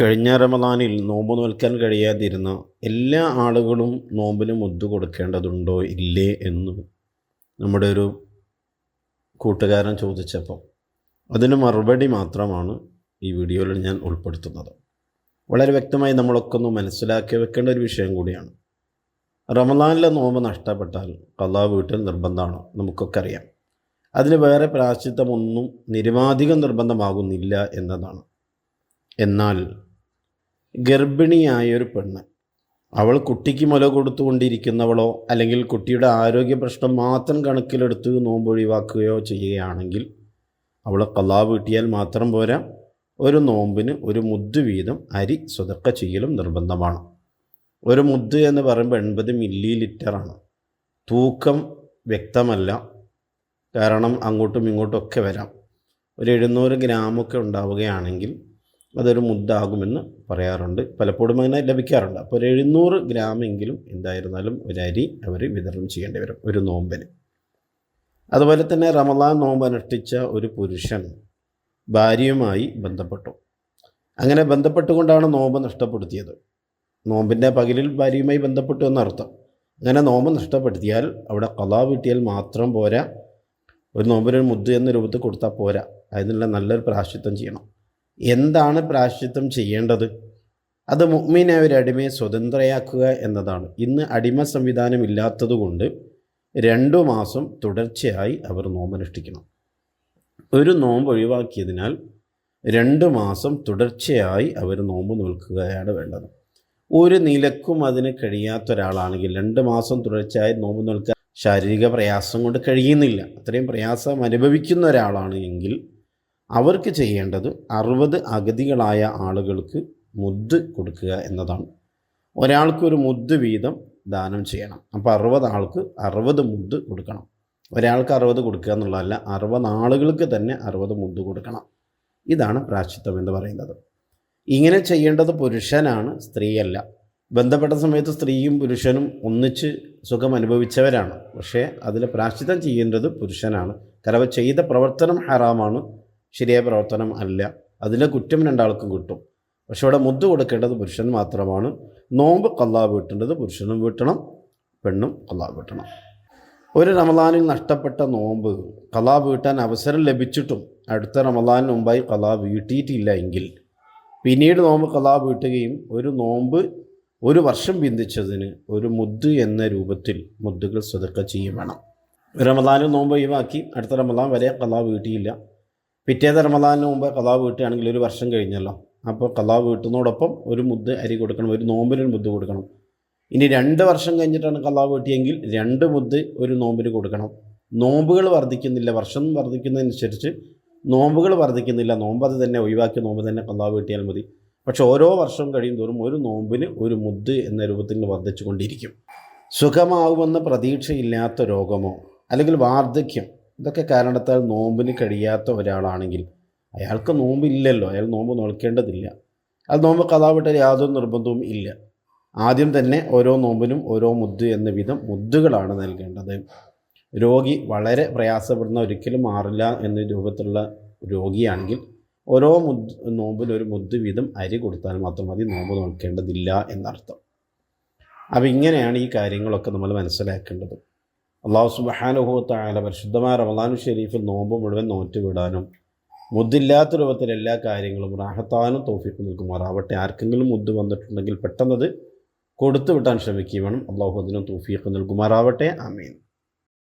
കഴിഞ്ഞ റമദാനിൽ നോമ്പ് നോൽക്കാൻ കഴിയാതിരുന്ന എല്ലാ ആളുകളും നോമ്പിന് മുദ്ദു കൊടുക്കേണ്ടതുണ്ടോ ഇല്ലേ എന്ന് നമ്മുടെ ഒരു കൂട്ടുകാരൻ ചോദിച്ചപ്പോൾ അതിന് മറുപടി മാത്രമാണ് ഈ വീഡിയോയിൽ ഞാൻ ഉൾപ്പെടുത്തുന്നത്. വളരെ വ്യക്തമായി നമ്മളൊക്കെ ഒന്ന് മനസ്സിലാക്കി വെക്കേണ്ട ഒരു വിഷയം കൂടിയാണ്. റമദാനിലെ നോമ്പ് നഷ്ടപ്പെട്ടാൽ കഥാ വീട്ടിൽ നിർബന്ധമാണ്? നമുക്കൊക്കെ അറിയാം. അതിന് വേറെ പ്രാശ്ചിത്തമൊന്നും നിരുമാധികം നിർബന്ധമാകുന്നില്ല എന്നതാണ്. എന്നാൽ ഗർഭിണിയായ ഒരു പെണ്ണ്. അവൾ കുട്ടിക്ക് മുല കൊടുത്തുകൊണ്ടിരിക്കുന്നവളോ അല്ലെങ്കിൽ കുട്ടിയുടെ ആരോഗ്യ പ്രശ്നം മാത്രം കണക്കിലെടുത്ത് നോമ്പ് ഒഴിവാക്കുകയോ ചെയ്യുകയാണെങ്കിൽ അവൾ കലാ വീട്ടിയാൽ മാത്രം പോരാ. ഒരു നോമ്പിന് ഒരു മുദ്ദ് വീതം അരി സ്വതക്ക ചെയ്യലും നിർബന്ധമാണ്. ഒരു മുദ്ദ് എന്ന് പറയുമ്പോൾ എൺപത് മില്ലി ലിറ്ററാണ് തൂക്കം വ്യക്തമല്ല. കാരണം അങ്ങോട്ടും ഇങ്ങോട്ടും ഒക്കെ വരാം. ഒരു എഴുന്നൂറ് ഗ്രാമൊക്കെ ഉണ്ടാവുകയാണെങ്കിൽ അതൊരു മുദ്ദാകുമെന്ന് പറയാറുണ്ട്. പലപ്പോഴും അങ്ങനെ ലഭിക്കാറുണ്ട്. അപ്പോൾ ഒരു എഴുന്നൂറ് ഗ്രാമെങ്കിലും എന്തായിരുന്നാലും ഒരു അരി അവർ വിതരണം ചെയ്യേണ്ടി വരും ഒരു നോമ്പിന്. അതുപോലെ തന്നെ റമദാൻ നോമ്പ് അനുഷ്ഠിച്ച ഒരു പുരുഷൻ ഭാര്യയുമായി ബന്ധപ്പെട്ടു. അങ്ങനെ ബന്ധപ്പെട്ടുകൊണ്ടാണ് നോമ്പ് നഷ്ടപ്പെടുത്തിയത്. നോമ്പിന്റെ പകലിൽ ഭാര്യയുമായി ബന്ധപ്പെട്ടു എന്നർത്ഥം. അങ്ങനെ നോമ്പ് നഷ്ടപ്പെടുത്തിയാൽ അവിടെ കലാ വീട്ടിയാൽ മാത്രം പോരാ. ഒരു നോമ്പിനൊരു മുദ്ദ എന്ന രൂപത്തിൽ കൊടുത്താൽ പോരാ. അതിനുള്ള നല്ലൊരു പ്രാശ്ചിത്വം ചെയ്യണം. എന്താണ് പ്രാശ്ചിത്വം ചെയ്യേണ്ടത്? അത് മുഗ്മീനെ ഒരു അടിമയെ സ്വതന്ത്രയാക്കുക എന്നതാണ്. ഇന്ന് അടിമ സംവിധാനം ഇല്ലാത്തതുകൊണ്ട് രണ്ടു മാസം തുടർച്ചയായി അവർ നോമ്പനുഷ്ഠിക്കണം. ഒരു നോമ്പ് ഒഴിവാക്കിയതിനാൽ രണ്ട് മാസം തുടർച്ചയായി അവർ നോമ്പ് നിൽക്കുകയാണ് വേണ്ടത്. ഒരു നിലക്കും അതിന് കഴിയാത്ത ഒരാളാണെങ്കിൽ രണ്ട് മാസം തുടർച്ചയായി നോമ്പ് നിൽക്കാൻ ശാരീരിക പ്രയാസം കൊണ്ട് കഴിയുന്നില്ല. അത്രയും പ്രയാസം അനുഭവിക്കുന്ന ഒരാളാണ് എങ്കിൽ അവർക്ക് ചെയ്യേണ്ടത് അറുപത് അഗതികളായ ആളുകൾക്ക് മുദ്ദ് കൊടുക്കുക എന്നതാണ്. ഒരാൾക്കൊരു മുദ്ദ് വീതം ദാനം ചെയ്യണം. അപ്പോൾ അറുപത് ആൾക്ക് അറുപത് മുദ്ദ് കൊടുക്കണം. ഒരാൾക്ക് അറുപത് കൊടുക്കുക എന്നുള്ളതല്ല അറുപത് ആളുകൾക്ക് തന്നെ അറുപത് മുദ്ദ് കൊടുക്കണം. ഇതാണ് പ്രാശ്ചിത്വം എന്ന് പറയുന്നത്. ഇങ്ങനെ ചെയ്യേണ്ടത് പുരുഷനാണ് സ്ത്രീയല്ല. ബന്ധപ്പെട്ട സമയത്ത് സ്ത്രീയും പുരുഷനും ഒന്നിച്ച് സുഖം അനുഭവിച്ചവരാണ്. പക്ഷേ അതിൽ പ്രാശ്ചിത്തം ചെയ്യേണ്ടത് പുരുഷനാണ്. കാരണം ചെയ്ത പ്രവർത്തനം ഹറാമാണ്. ശരിയായ പ്രവർത്തനം അല്ല. അതിലെ കുറ്റം രണ്ടാൾക്കും കിട്ടും. പക്ഷെ ഇവിടെ മുദ്ദ കൊടുക്കേണ്ടത് പുരുഷൻ മാത്രമാണ്. നോമ്പ് കല്ലാ വീട്ടേണ്ടത് പുരുഷനും വീട്ടണം പെണ്ണും കല്ലാ വീട്ടണം. ഒരു റമദാനിൽ നഷ്ടപ്പെട്ട നോമ്പ് കലാ വീട്ടാൻ അവസരം ലഭിച്ചിട്ടും അടുത്ത റമദാനിന് മുമ്പായി കലാ വീട്ടിയിട്ടില്ല എങ്കിൽ പിന്നീട് നോമ്പ് കലാ വീട്ടുകയും ഒരു നോമ്പ് ഒരു വർഷം ബിന്ദിച്ചതിന് ഒരു മുദ്ദ് എന്ന രൂപത്തിൽ മുദ്ദുകൾ സ്വതക്ക ചെയ്യും വേണം റമദാനിൽ നോമ്പ് ഒഴിവാക്കി അടുത്ത റമദാൻ വരെ കലാ വീട്ടിയില്ല. പിറ്റേത്തെ റമദാനിന് മുമ്പ് കഥാ വീട്ടുകയാണെങ്കിൽ ഒരു വർഷം കഴിഞ്ഞല്ലോ. അപ്പോൾ കഥാ വീട്ടുന്നതോടൊപ്പം ഒരു മുദ്ദ് അരി കൊടുക്കണം ഒരു നോമ്പിനൊരു മുദ്ദ് കൊടുക്കണം. ഇനി രണ്ട് വർഷം കഴിഞ്ഞിട്ടാണ് കഥാ വീട്ടിയെങ്കിൽ രണ്ട് മുദ്ദ് ഒരു നോമ്പിന് കൊടുക്കണം. നോമ്പുകൾ വർദ്ധിക്കുന്നില്ല വർഷം വർദ്ധിക്കുന്നതനുസരിച്ച് നോമ്പുകൾ വർദ്ധിക്കുന്നില്ല. നോമ്പ് അത് തന്നെ ഒഴിവാക്കി നോമ്പ് തന്നെ കഥാ വീട്ടിയാൽ മതി. പക്ഷെ ഓരോ വർഷം കഴിയും തോറും ഒരു നോമ്പിന് ഒരു മുദ്ദ് എന്ന രൂപത്തിൽ വർദ്ധിച്ചു കൊണ്ടിരിക്കും സുഖമാവുമെന്ന പ്രതീക്ഷയില്ലാത്ത രോഗമോ അല്ലെങ്കിൽ വാർദ്ധക്യം ഇതൊക്കെ കാരണത്താൽ നോമ്പിന് കഴിയാത്ത ഒരാളാണെങ്കിൽ അയാൾക്ക് നോമ്പില്ലല്ലോ. അയാൾ നോമ്പ് നോൽക്കേണ്ടതില്ല. അത് നോമ്പ് കഥാവിട്ടാൽ യാതൊരു നിർബന്ധവും ഇല്ല. ആദ്യം തന്നെ ഓരോ നോമ്പിനും ഓരോ മുദ്ദ് എന്ന വിധം മുദ്ദുകളാണ് നൽകേണ്ടത്. രോഗി വളരെ പ്രയാസപ്പെടുന്ന ഒരിക്കലും മാറില്ല എന്ന രൂപത്തിലുള്ള രോഗിയാണെങ്കിൽ ഓരോ മുദ് നോമ്പിന് ഒരു വീതം അരി കൊടുത്താൽ മാത്രം മതി നോമ്പ് നോക്കേണ്ടതില്ല എന്നർത്ഥം. അപ്പം ഇങ്ങനെയാണ് ഈ കാര്യങ്ങളൊക്കെ നമ്മൾ മനസ്സിലാക്കേണ്ടത്. അള്ളാഹു സുബഹാനുഭവത്തായ പരിശുദ്ധമായ റമദാനു ഷെരീഫിൽ നോമ്പ് മുഴുവൻ നോറ്റ് വിടാനും മുദ്ദില്ലാത്ത രൂപത്തിൽ എല്ലാ കാര്യങ്ങളും റാഹത്താനും തോഫിക്ക് നിൽക്കുമാറാവട്ടെ ആർക്കെങ്കിലും മുദ്ദ് വന്നിട്ടുണ്ടെങ്കിൽ പെട്ടെന്നത് കൊടുത്തു വിട്ടാൻ ശ്രമിക്കുകയും വേണം. അള്ളാഹു അതിനും തോഫീക്ക് നൽകുമാറാവട്ടെ.